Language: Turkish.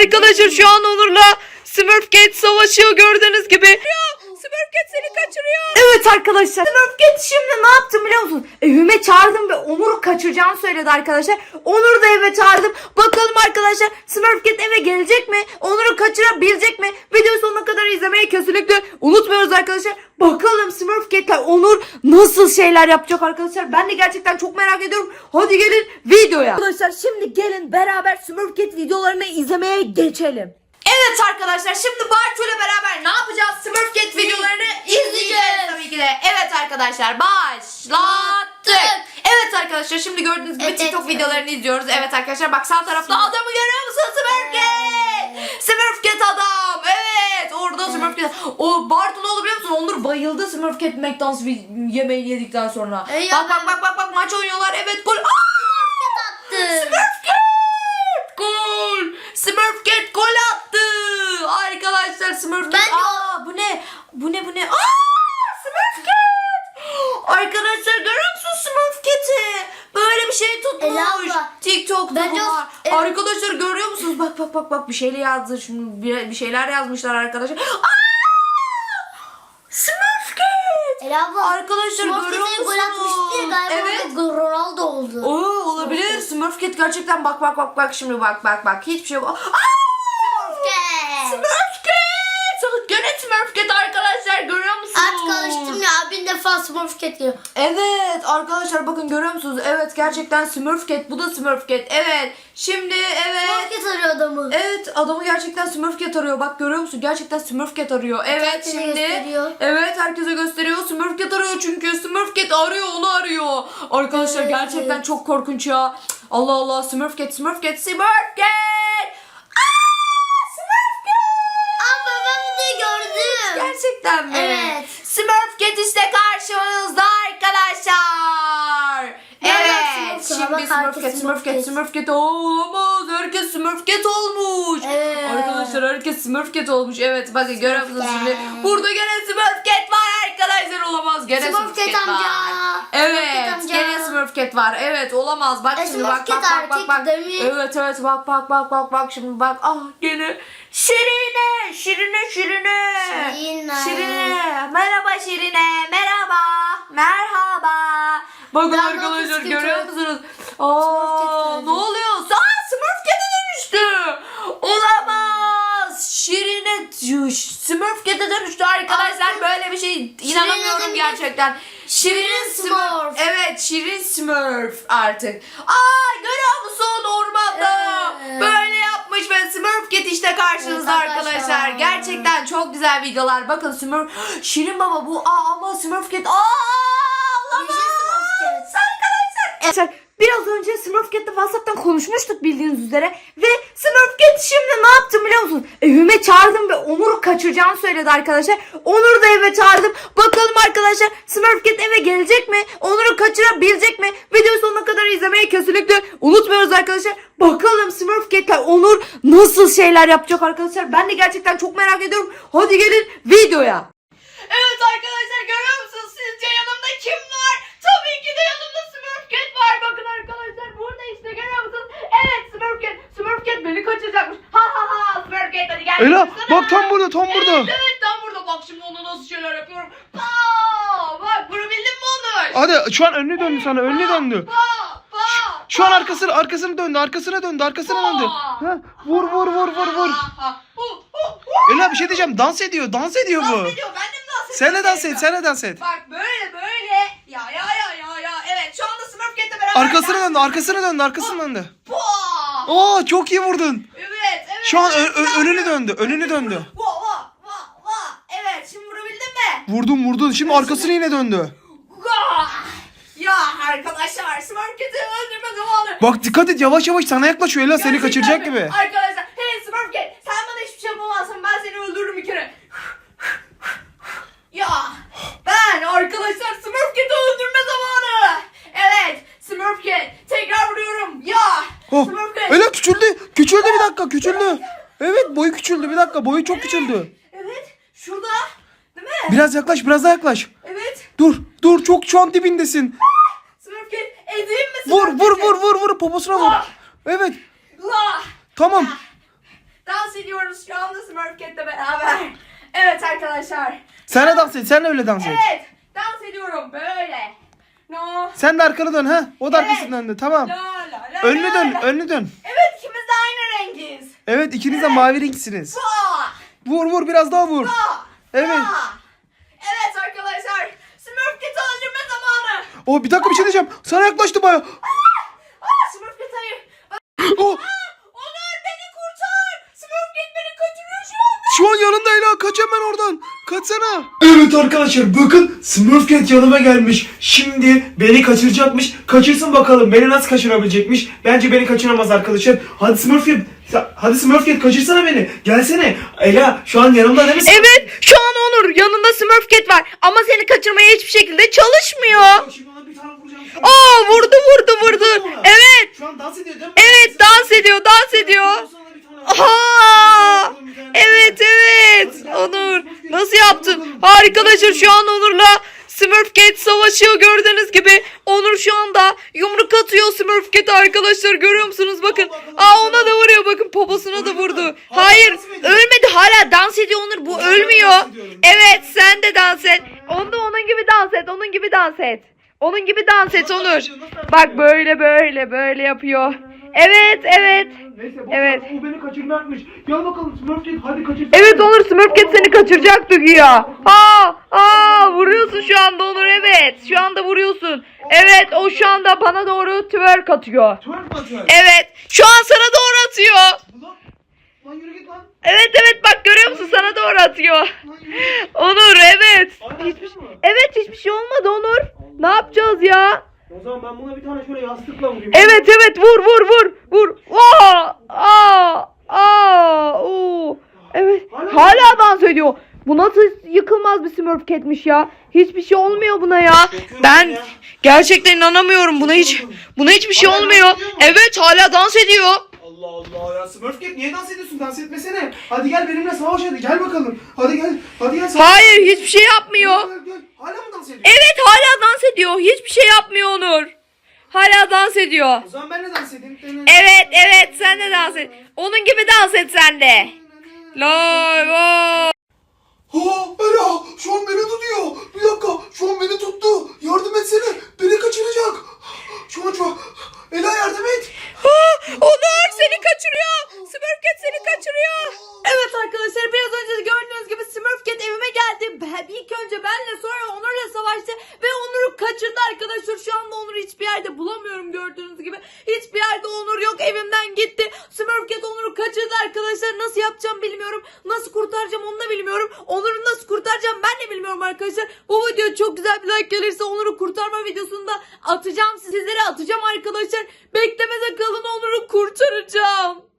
Arkadaşlar şu an Onur'la Smurfcat savaşıyor gördüğünüz gibi. Smurfcat seni kaçırıyor. Evet arkadaşlar Smurfcat şimdi ne yaptım biliyor musun? Evime çağırdım ve Onur'u kaçıracağını söyledi arkadaşlar. Onur'u da eve çağırdım. Bakalım arkadaşlar Smurfcat eve gelecek mi? Onur'u kaçırabilecek mi? Videoyu sonuna kadar izlemeyi kesinlikle unutmuyoruz arkadaşlar. Bakalım Smurfcat'le Onur nasıl şeyler yapacak arkadaşlar. Ben de gerçekten çok merak ediyorum. Hadi gelin videoya. Arkadaşlar şimdi gelin beraber Smurfcat videolarını izlemeye geçelim. Evet arkadaşlar şimdi Bartu ile beraber ne yapacağız? Smurfcat videolarını izleyeceğiz tabii ki de. Evet arkadaşlar başlattık. Evet arkadaşlar şimdi gördüğünüz gibi Evet, TikTok evet. videolarını izliyoruz. Evet arkadaşlar bak sağ tarafta adamı görüyor musun Smurfcat? Smurfcat adam. Evet orada Smurfcat. O Bartu ne oldu biliyor musun? Onur bayıldı Smurfcat McDonald's vi- yemeğini yedikten sonra. E ya bak bak ben- bak bak bak maç oynuyorlar. Evet gol. Aa! attı. Smurfcat! Gol! Smurfcat gol attı! Arkadaşlar Smurfcat... Ben de- Aa, bu ne? Bu ne bu ne? Aa! Smurfcat! Arkadaşlar görüyor musun Smurfcat'i? Böyle bir şey tutmuş. Ela abla, TikTok'ta bence o- var. evet. Arkadaşlar görüyor musunuz? Bak bak bak bak bir şeyler yazdı. Şimdi bir, bir şeyler yazmışlar arkadaşlar. Aa! Smurfcat! Ela abla. Arkadaşlar görüyor Smurfcat'e musunuz? gol atmıştı ya galiba Evet. orada Ronaldo oldu. Oo olabilir. Smurfcat gerçekten bak bak bak bak şimdi bak bak bak hiçbir şey yok. Aa! Smurfcat. Smurfcat! Gene Smurfcat arkadaşlar görüyor musunuz? Artık alıştım defa Smurfcat geliyor. Evet arkadaşlar bakın görüyor musunuz? Evet gerçekten Smurfcat bu da Smurfcat. Evet şimdi evet. Smurfcat arıyor adamı. Evet adamı gerçekten Smurfcat arıyor. Bak görüyor musun? Gerçekten Smurfcat arıyor. Evet Herkese şimdi. gösteriyor. Evet herkese gösteriyor. Smurfcat arıyor çünkü. Smurfcat arıyor onu arıyor. Arkadaşlar Evet. gerçekten çok korkunç ya. Allah Allah Smurfcat Smurfcat Smurfcat. Aa, Smurfcat. Ama ben bunu gördüm. Gerçekten mi? Evet. Smurfcat işte karşınızda arkadaşlar. Nereden Evet. Şimdi Smurfcat, Smurfcat. Smurfcat olamaz. Herkes Smurfcat olmuş. Evet. Arkadaşlar herkes Smurfcat olmuş. Evet bakın görüyor musunuz şimdi? Burada gene Smurfcat var arkadaşlar olamaz. Gene Smurfcat Smurfcat, amca. var. Evet gene Smurfcat var. Evet olamaz. Bak E, şimdi bak bak bak bak. bak. Evet evet bak bak bak bak bak şimdi bak. Ah gene Şirine Şirine Şirine. Şirine. Şirine. Merhaba Şirine. Merhaba. Merhaba. Bakın Ben arkadaşlar görüyor musunuz? Aa, gördüm. ne oluyor? Aa Smurfcat'e dönüştü. Olamaz. Şirine Smurfcat'e dönüştü arkadaşlar. Böyle bir şey inanamıyorum gerçekten. Şirin Şirin Smurf. Smurf. Evet Şirin Smurf artık. Aa görüyor musun ormanda? Evet. Böyle yapmış ve Smurfcat işte karşınızda Evet arkadaşlar. arkadaşlar. Gerçekten çok güzel videolar. Bakın Smurf. Şirin baba bu. Aa ama Smurfcat. Aa Arkadaşlar. Biraz önce Smurfcat'le WhatsApp'tan konuşmuştuk bildiğiniz üzere. Ve Smurfcat şimdi ne yaptım biliyor musun? Evime çağırdım ve Onur'u kaçıracağını söyledi arkadaşlar. Onur'u da eve çağırdım. Bakalım arkadaşlar Smurfcat eve gelecek mi? Onur'u kaçırabilecek mi? Videoyu sonuna kadar izlemeyi kesinlikle unutmuyoruz arkadaşlar. Bakalım Smurfcat'le Onur nasıl şeyler yapacak arkadaşlar. Ben de gerçekten çok merak ediyorum. Hadi gelin videoya. Evet arkadaşlar görüyor musunuz sizce yanımda kim var? Tabii ki de yanımda Smurfcat var. Bakın arkadaşlar burada işte görüyor musunuz? Evet Smurfcat. Smurfcat beni kaçıracakmış. Ha ha ha Smurfcat hadi gel. Ela bak tam burada tam burada. Evet, evet tam burada bak şimdi ona nasıl şeyler yapıyorum. Aa, bak bunu bildin mi Onur? Hadi şu an önünü döndü sana önünü döndü. Pa, pa, Şu an arkasını arkasını döndü arkasına döndü arkasına döndü. Ha, vur vur vur vur vur. Ela bir şey diyeceğim dans ediyor dans ediyor bu. Dans ediyor ben de mi dans Sen de dans et sen de dans et. Bak böyle böyle. Ya ya ya ya ya. Evet şu anda Smurfcat'le beraber. Arkasına döndü arkasına döndü arkasına döndü. Pua! Oo çok iyi vurdun. Şu an ö- ö- önünü döndü önünü döndü. Va va va va. Evet şimdi vurabildin mi? Vurdun vurdun şimdi arkasını yine döndü. Va! Ya arkadaşlar Smurfcat'i öldürme zamanı. Bak dikkat et yavaş yavaş sana yaklaşıyor Ela seni Gerçekten kaçıracak mi? gibi. Arkadaşlar hey Smurfcat sen bana hiçbir şey yapamazsın ben seni öldürürüm bir kere. Ya ben arkadaşlar Smurfcat'i öldürme zamanı. Evet Smurfcat tekrar vuruyorum. Ya Oh, Smurfcat. Ela küçüldü küçüldü bir dakika küçüldü. Evet boyu küçüldü bir dakika boyu çok küçüldü. Evet şurada değil mi? Biraz yaklaş biraz daha yaklaş. Evet Dur dur çok şu an dibindesin. Smurfcat ezeyim mi Vur vur vur vur vur poposuna vur. Ah! Evet Ah! tamam. Daha ediyoruz şu anda Smurfcat'le beraber. Evet arkadaşlar. Sen de dans et. Sen de öyle dans et. Evet. Dans ediyorum böyle. No. Sen de arkanı dön ha. O da Evet. arkasını döndü. Tamam. La la la Önünü la dön. la. Önünü dön. Evet Evet ikiniz de mavi renksiniz. Vur vur biraz daha vur. Evet. Evet arkadaşlar. Smurfcat'i öldürme zamanı. Oh bir dakika bir şey diyeceğim. Sana yaklaştı baya. Aa Smurfcat hayır. Oh, Onur beni kurtar. Smurfcat beni kaçırıyor şu anda. şu an yanında Ela. Kaç hemen oradan. Kaçsana. Evet arkadaşlar bakın Smurfcat yanıma gelmiş. Şimdi beni kaçıracakmış. Kaçırsın bakalım. Beni nasıl kaçırabilecekmiş. Bence beni kaçıramaz arkadaşlar. Hadi Smurfcat. Hadi Smurfcat kaçırsana beni. Gelsene. Ela şu an yanımda değil misin? Evet şu an Onur yanında Smurfcat var ama seni kaçırmaya hiçbir şekilde çalışmıyor. Şimdi ona bir tane vuracağım. Aa vurdu vurdu vurdu. Evet Şu an dans ediyor değil mi? evet dans ediyor dans ediyor. Aa, evet evet Onur nasıl yaptın? Arkadaşlar şu an Onur'la Smurfcat savaşıyor gördüğünüz gibi. Onur şu anda yumruk atıyor Smurfcat arkadaşlar görüyor musunuz bakın. Aa ona da vuruyor bakın poposuna da vurdu. Hayır ölmedi hala dans ediyor Onur bu ölmüyor. Evet sen de dans et. Onu da onun gibi dans et onun gibi dans et. Onun gibi dans et Onur. Bak böyle böyle böyle yapıyor. Evet evet. Neyse boş Evet. O beni kaçırmakmış. Gel bakalım Smurfcat hadi kaçır. Evet Onur Smurfcat seni kaçıracaktı güya. Aa, aa vuruyorsun şu anda Onur evet. Şu anda vuruyorsun. Evet o şu anda bana doğru twerk atıyor. Twerk mi atıyor? Evet şu an sana doğru atıyor. Ulan, Lan yürü git lan. Evet evet bak görüyor musun sana doğru atıyor. Lan yürü git. Onur evet. Hiçbir, evet hiçbir şey olmadı Onur. Ne yapacağız ya? O zaman ben buna bir tane şöyle yastıkla vurayım. Evet evet vur vur vur vur. Aa, aa, aa, oo. Evet hala dans ediyor. Bu nasıl yıkılmaz bir Smurfcat'miş ya. Hiçbir şey olmuyor buna ya. Ben ya. gerçekten inanamıyorum buna hiç. Buna hiçbir şey Hala dans olmuyor. ediyor mu? Evet hala dans ediyor. Allah Allah ya Smurfcat niye dans ediyorsun? Dans etmesene. Hadi gel benimle savaş hadi gel bakalım. Hadi gel. Hadi gel savaş. Hayır hiçbir şey yapmıyor. Gel, gel. Hala mı dans ediyorsun? Evet hala dans ediyor. Hiçbir şey yapmıyor Onur. Hala dans ediyor. O zaman ben de dans edeyim. Evet evet sen de dans et. Onun gibi dans et sen de. Lay vay. Ha Ela şu an beni tutuyor. Bir dakika şu an beni tuttu. Yardım etsene. Beni kaçıracak. Şu an şu an. Ela yardım et. Onur seni kaçırıyor. Smurfcat seni kaçırıyor. Evet arkadaşlar biraz önce de gördüğünüz gibi Smurfcat evime geldi. Ben, ilk önce benle sonra Onur'la savaştı ve Onur'u kaçırdı arkadaşlar. Şu anda Onur'u hiçbir yerde bulamıyorum gördüğünüz gibi. Hiçbir yerde Onur yok evimden gitti. Smurfcat Onur'u kaçırdı arkadaşlar. Nasıl yapacağım bilmiyorum. Nasıl kurtaracağım onu da bilmiyorum. Onur'u nasıl kurtaracağım ben de bilmiyorum arkadaşlar. Bu video çok güzel bir like gelirse Onur'u kurtarma videosunu da atacağım. Sizlere atacağım arkadaşlar. Beklemede kalın Onur'u kurtaracağım.